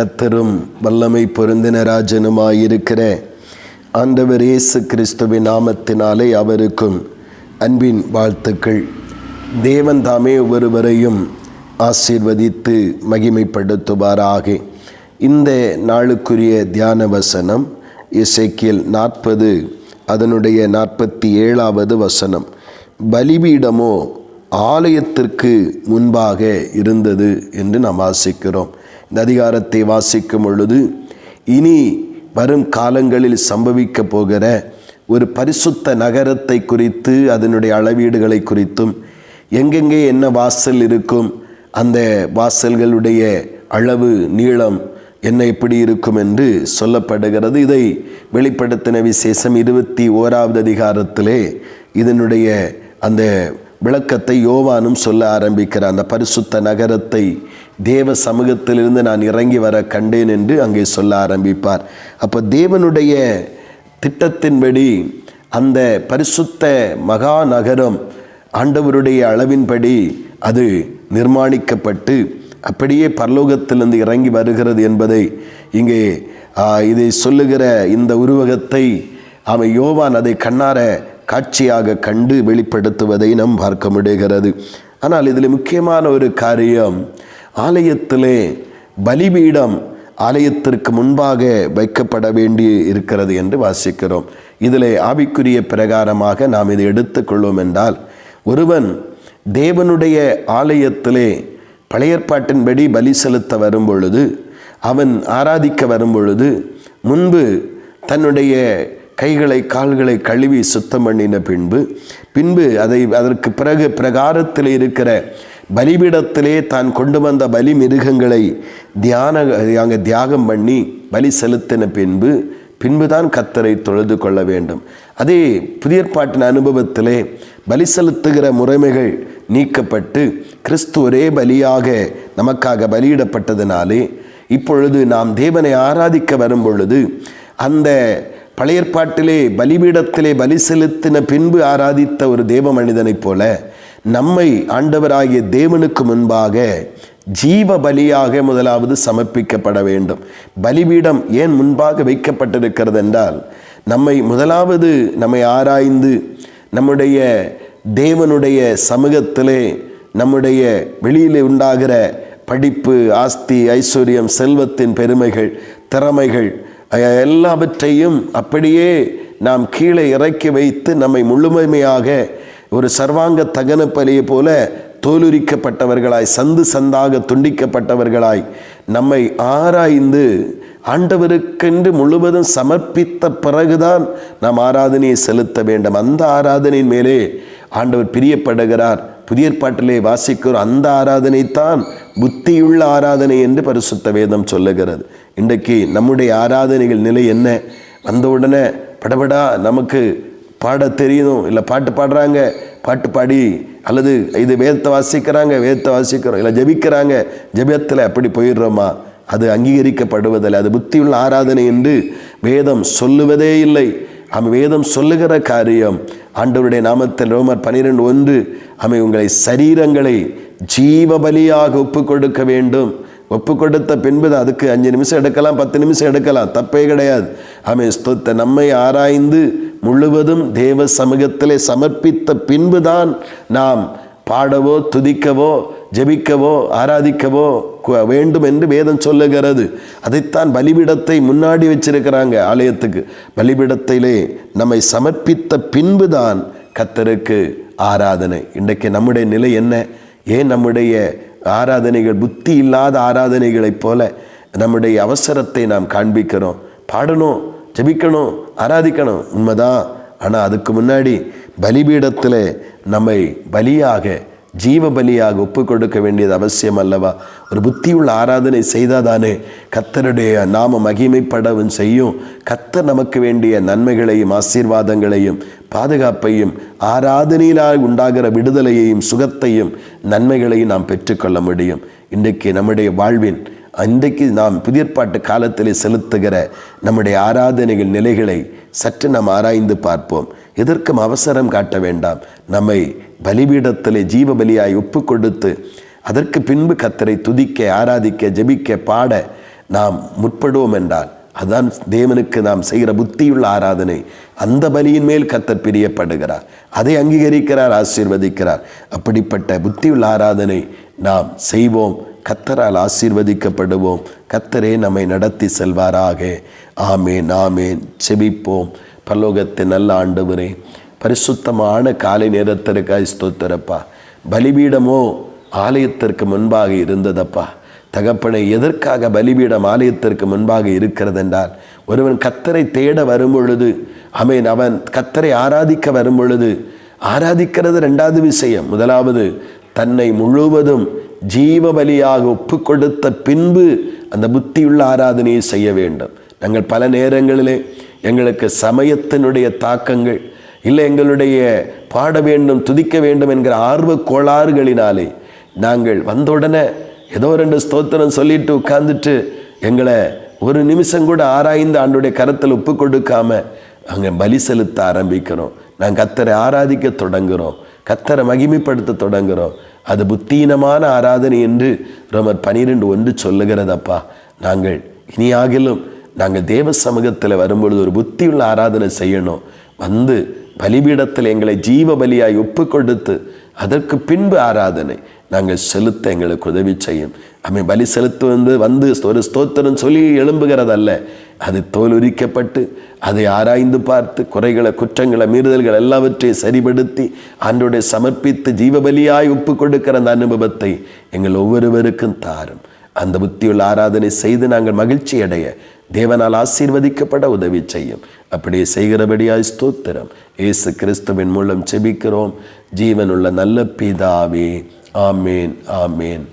கத்தரும் வல்லமை பொருந்தின ராஜனுமாயிருக்கிற ஆண்டவர் இயேசு கிறிஸ்துவின் நாமத்தினாலே அவருக்கும் அன்பின் வாழ்த்துக்கள். தேவன் தாமே ஒருவரையும் ஆசீர்வதித்து மகிமைப்படுத்துவாராக. இந்த நாளுக்குரிய தியான வசனம் இசைக்கியல் நாற்பது அதனுடைய நாற்பத்தி ஏழாவது வசனம். பலிபீடமோ ஆலயத்திற்கு முன்பாக இருந்தது என்று நாம் ஆசிக்கிறோம். இந்த அதிகாரத்தை வாசிக்கும் பொழுது இனி வரும் காலங்களில் சம்பவிக்க போகிற ஒரு பரிசுத்த நகரத்தை குறித்து அதனுடைய அளவீடுகளை குறித்தும் எங்கெங்கே என்ன வாசல் இருக்கும் அந்த வாசல்களுடைய அளவு நீளம் என்ன எப்படி இருக்கும் என்று சொல்லப்படுகிறது. இதை வெளிப்படுத்தின விசேஷம் இருபத்தி ஓராவது அதிகாரத்திலே இதனுடைய அந்த விளக்கத்தை யோவானும் சொல்ல ஆரம்பிக்கிறார். அந்த பரிசுத்த நகரத்தை தேவ சமூகத்திலிருந்து நான் இறங்கி வர கண்டேன் என்று அங்கே சொல்ல ஆரம்பிப்பார். அப்போ தேவனுடைய திட்டத்தின்படி அந்த பரிசுத்த மகா நகரம் ஆண்டவருடைய அளவின்படி அது நிர்மாணிக்கப்பட்டு அப்படியே பரலோகத்திலிருந்து இறங்கி வருகிறது என்பதை இங்கே இதை சொல்லுகிற இந்த உருவகத்தை அவன் யோவான் அதை கண்ணார காட்சியாக கண்டு வெளிப்படுத்துவதை நாம் பார்க்க முடிகிறது. ஆனால் இதில் முக்கியமான ஒரு காரியம் ஆலயத்திலே பலிபீடம் ஆலயத்திற்கு முன்பாக வைக்கப்பட வேண்டி இருக்கிறது என்று வாசிக்கிறோம். இதிலே ஆவிக்குரிய பிரகாரமாக நாம் இதை எடுத்துக்கொள்வோம் என்றால் ஒருவன் தேவனுடைய ஆலயத்திலே பழையற்பாட்டின்படி பலி செலுத்த வரும் பொழுது அவன் ஆராதிக்க வரும் பொழுது முன்பு தன்னுடைய கைகளை கால்களை கழுவி சுத்தம் பண்ணின பின்பு பின்பு அதை அதற்கு பிறகு பிரகாரத்தில் இருக்கிற பலிபீடத்திலே தான் கொண்டு வந்த பலி மிருகங்களை தியான அங்கே தியாகம் பண்ணி பலி செலுத்தின பின்பு பின்புதான் கத்தரை தொழுது கொள்ள வேண்டும். அதே புதியற்பாட்டின் அனுபவத்திலே பலி செலுத்துகிற முறைமைகள் நீக்கப்பட்டு கிறிஸ்து ஒரே பலியாக நமக்காக பலியிடப்பட்டதினாலே இப்பொழுது நாம் தேவனை ஆராதிக்க வரும் பொழுது அந்த பழையற்பாட்டிலே பலிபீடத்திலே பலி செலுத்தின பின்பு ஆராதித்த ஒரு தேவ மனிதனைப் போல நம்மை ஆண்டவராகிய தேவனுக்கு முன்பாக ஜீவ பலியாக முதலாவது சமர்ப்பிக்கப்பட வேண்டும். பலிபீடம் ஏன் முன்பாக வைக்கப்பட்டிருக்கிறது என்றால் நம்மை முதலாவது நம்மை ஆராய்ந்து நம்முடைய தேவனுடைய சமூகத்திலே நம்முடைய வெளியிலே உண்டாகிற படிப்பு ஆஸ்தி ஐஸ்வர்யம் செல்வத்தின் பெருமைகள் திறமைகள் எல்லாவற்றையும் அப்படியே நாம் கீழே இறக்கி வைத்து நம்மை முழுமையாக ஒரு சர்வாங்க தகன பலியை போல தோலுரிக்கப்பட்டவர்களாய் சந்து சந்தாக துண்டிக்கப்பட்டவர்களாய் நம்மை ஆராய்ந்து ஆண்டவருக்கென்று முழுவதும் சமர்ப்பித்த பிறகுதான் நாம் ஆராதனையை செலுத்த வேண்டும். அந்த ஆராதனையின் மேலே ஆண்டவர் பிரியப்படுகிறார். புதிய பாட்டிலே வாசிக்கிற அந்த ஆராதனைத்தான் புத்தியுள்ள ஆராதனை என்று பரிசுத்த வேதம் சொல்லுகிறது. இன்றைக்கு நம்முடைய ஆராதனைகள் நிலை என்ன? வந்தவுடனே படபடா நமக்கு பாட தெரியணும் இல்லை பாட்டு பாடுறாங்க. பாட்டு பாடி அல்லது இது வேதத்தை வாசிக்கிறாங்க வேதத்தை வாசிக்கிறோம். இல்லை ஜெபிக்கிறாங்க. ஜபியத்தில் அப்படி போயிடுறோமா? அது அங்கீகரிக்கப்படுவதில்லை. அது புத்தியுள்ள ஆராதனை என்று வேதம் சொல்லுவதே இல்லை. அவன் வேதம் சொல்லுகிற காரியம் ஆண்டவருடைய நாமத்தில் ரோமர் பனிரெண்டு ஒன்று அவை உங்களை சரீரங்களை ஜீவ பலியாக ஒப்பு கொடுக்க வேண்டும். ஒப்பு கொடுத்த பின்பு தான் அதுக்கு அஞ்சு நிமிஷம் எடுக்கலாம் பத்து நிமிஷம் எடுக்கலாம். தப்பே கிடையாது. ஆமே ஸ்தோத்த நம்மை ஆராய்ந்து முழுவதும் தேவ சமூகத்திலே சமர்ப்பித்த பின்புதான் நாம் பாடவோ துதிக்கவோ ஜெபிக்கவோ ஆராதிக்கவோ வேண்டும் என்று வேதம் சொல்லுகிறது. அதைத்தான் பலிபீடத்தை முன்னாடி வச்சிருக்கிறாங்க ஆலயத்துக்கு. பலிபீடத்திலே நம்மை சமர்ப்பித்த பின்புதான் கத்தருக்கு ஆராதனை. இன்றைக்கு நம்முடைய நிலை என்ன? ஏன் நம்முடைய ஆராதனைகள் புத்தி இல்லாத ஆராதனைகளைப் போல நம்முடைய அவசரத்தை நாம் காண்பிக்கிறோம்? பாடணும். ஜெபிக்கணும் ஆராதிக்கணும். உண்மைதான். ஆனால் அதுக்கு முன்னாடி பலிபீடத்தில் நம்மை பலியாக ஜீவ பலியாக ஒப்பு கொடுக்க வேண்டியது அவசியம் அல்லவா? ஒரு புத்தியுள்ள ஆராதனை செய்தாதானே கத்தருடைய நாம மகிமைப்படவும் செய்யும். கத்தர் நமக்கு வேண்டிய நன்மைகளையும் ஆசீர்வாதங்களையும் பாதுகாப்பையும் ஆராதனையினால் உண்டாகிற விடுதலையையும் சுகத்தையும் நன்மைகளையும் நாம் பெற்றுக்கொள்ள முடியும். இன்றைக்கு நம்முடைய வாழ்வின் இன்றைக்கு நாம் புதியற்பாட்டு காலத்திலே செலுத்துகிற நம்முடைய ஆராதனைகள் நிலைகளை சற்று நாம் ஆராய்ந்து பார்ப்போம். எதற்கும் அவசரம் காட்ட வேண்டாம். நம்மை பலிபீடத்திலே ஜீவ பலியாய் ஒப்பு கொடுத்து அதற்கு பின்பு கத்தரை துதிக்க ஆராதிக்க ஜபிக்க பாட நாம் முற்படுவோம் என்றால் அதான் தேவனுக்கு நாம் செய்கிற புத்தியுள்ள ஆராதனை. அந்த பலியின் மேல் கத்தர் பிரியப்படுகிறார். அதை அங்கீகரிக்கிறார் ஆசீர்வதிக்கிறார். அப்படிப்பட்ட புத்தியுள்ள ஆராதனை நாம் செய்வோம். கத்தரால் ஆசீர்வதிக்கப்படுவோம். கத்தரே நம்மை நடத்தி செல்வாராக. ஆமேன் ஆமேன். செபிப்போம். பல்லோகத்தை நல்ல ஆண்டவரே பரிசுத்தமான காலை நேரத்திற்காய் ஸ்தோத்திரப்பா. பலிபீடமோ ஆலயத்திற்கு முன்பாக இருந்ததப்பா. தகப்பனை எதற்காக பலிபீடம் ஆலயத்திற்கு முன்பாக இருக்கிறது என்றால் ஒருவன் கத்தரை தேட வரும்பொழுது அமேன் அவன் அவன் கத்தரை ஆராதிக்க வரும் பொழுது ஆராதிக்கிறது ரெண்டாவது விஷயம். முதலாவது தன்னை முழுவதும் ஜீவ பலியாக ஒப்பு கொடுத்த பின்பு அந்த புத்தியுள்ள ஆராதனையை செய்ய வேண்டும். நாங்கள் பல நேரங்களிலே எங்களுக்கு சமயத்தினுடைய தாக்கங்கள் இல்லை எங்களுடைய பாட வேண்டும் துதிக்க வேண்டும் என்கிற ஆர்வ கோளாறுகளினாலே நாங்கள் வந்த உடனே ஏதோ ரெண்டு ஸ்தோத்திரம் சொல்லிட்டு உட்கார்ந்துட்டு எங்களை ஒரு நிமிஷம் கூட ஆராய்ந்து ஆண்டுடைய கரத்தில் ஒப்பு கொடுக்காம அங்கே பலி செலுத்த ஆரம்பிக்கிறோம். நாங்கள் கத்தரை ஆராதிக்க தொடங்குகிறோம். கத்தரை மகிமைப்படுத்த தொடங்குகிறோம். அது புத்தீனமான ஆராதனை என்று ரோமர் பனிரெண்டு ஒன்று சொல்லுகிறதப்பா. நாங்கள் இனியாகிலும் நாங்கள் தேவ சமூகத்தில் வரும்பொழுது ஒரு புத்தியுள்ள ஆராதனை செய்யணும். வந்து பலிபீடத்தில் எங்களை ஜீவ பலியாய் ஒப்பு கொடுத்து அதற்கு பின்பு ஆராதனை. நாங்கள் செலுத்த எங்களுக்கு உதவி செய்யும். அமை பலி செலுத்து வந்து வந்து ஒரு ஸ்தோத்திரம் சொல்லி எழும்புகிறதல்ல. அது தோல் உரிக்கப்பட்டு அதை ஆராய்ந்து பார்த்து குறைகளை குற்றங்களை மீறுதல்கள் எல்லாவற்றையும் சரிபடுத்தி ஆண்டோடைய சமர்ப்பித்து ஜீவபலியாய் ஒப்பு கொடுக்கிற அந்த அனுபவத்தை எங்கள் ஒவ்வொருவருக்கும் தாரும். அந்த புத்தியுள்ள ஆராதனை செய்து நாங்கள் மகிழ்ச்சி அடைய தேவனால் ஆசீர்வதிக்கப்பட உதவி செய்யும். அப்படியே செய்கிறபடியாய் ஸ்தோத்திரம். இயேசு கிறிஸ்துவின் மூலம் செபிக்கிறோம் ஜீவனுள்ள நல்ல பிதாவே ஆமேன் ஆமேன்